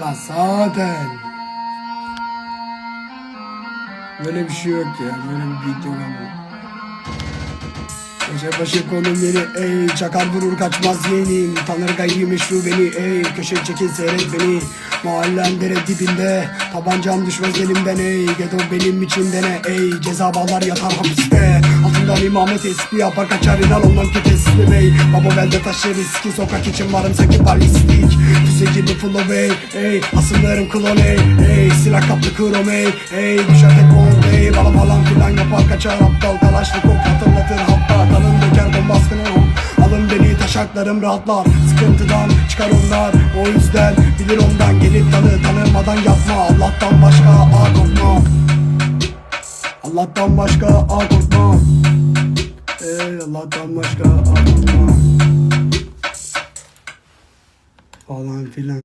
lan zaten. Böyle bir şey yok ya. Böyle bir yok ama. Köşe başı konum yeni ey. Çakar vurur kaçmaz yeğenim. Tanır gayrimeşru beni ey. Köşe çekil seyret beni. Mahallem dere dibinde Tabancam düşmez elimden ey. Gedo benim içimde ne ey. Ceza bağlar yatar hapiste. Altından imamet espri yapar kaçar inan olmam ki teslim ey. Baba belde taşı riski Sokak için varım sanki balistik. Füze gibi flow ey ey Asımlarım klon ey ey Silah kaplı krom ey ey Düşer tek bomb ey Bala falan filan yapar kaçar aptal Kalaşnikov hatırlatır. Hatta Kanın döker bombaskının Alın beni taşaklarım rahatlar. Sıkıntıdan çıkar onlar O yüzden bilir ondan Gelip tanı. Tanımadan yapma Allah'tan başka a korkma. Allah'tan başka a korkma. Ey Allah'tan başka a korkma Falan filan